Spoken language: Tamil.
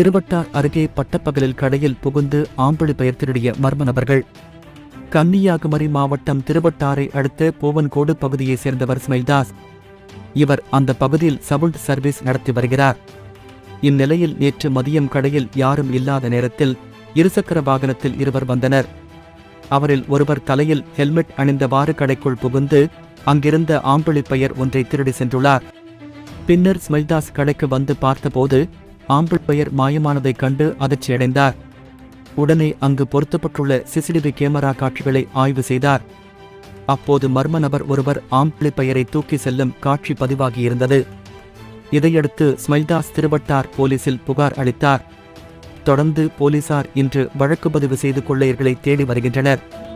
திருவட்டார் அருகே பட்டப்பகலில் கடையில் புகுந்து ஆம்பளி பெயர் திருடிய மர்ம நபர்கள். கன்னியாகுமரி மாவட்டம் திருவட்டாரை அடுத்த பூவன்கோடு பகுதியைச் சேர்ந்தவர் ஸ்மைல்தாஸ் இவர் அந்த பகுதியில் சவுண்ட் சர்வீஸ் நடத்தி வருகிறார். இந்நிலையில் நேற்று மதியம் கடையில் யாரும் இல்லாத நேரத்தில் இருசக்கர வாகனத்தில் இருவர் வந்தனர். அவரில் ஒருவர் தலையில் ஹெல்மெட் அணிந்தவாறு கடைக்குள் புகுந்து அங்கிருந்த ஆம்பளி பெயர் ஒன்றை திருடி சென்றுள்ளார். பின்னர் ஸ்மைல்தாஸ் கடைக்கு வந்து பார்த்தபோது ஆம்பிள் பெயர் மாயமானதைக் கண்டு அதிர்ச்சியடைந்தார் உடனே அங்கு பொருத்தப்பட்டுள்ள சிசிடிவி கேமரா காட்சிகளை ஆய்வு செய்தார். அப்போது மர்ம நபர் ஒருவர் ஆம்பிளி பெயரை தூக்கி செல்லும் காட்சி பதிவாகியிருந்தது. இதையடுத்து ஸ்மைல்தாஸ் திருவட்டார் போலீசில் புகார் அளித்தார். தொடர்ந்து போலீசார் இன்று வழக்கு பதிவு செய்து கொள்ளையர்களை தேடி வருகின்றனர்.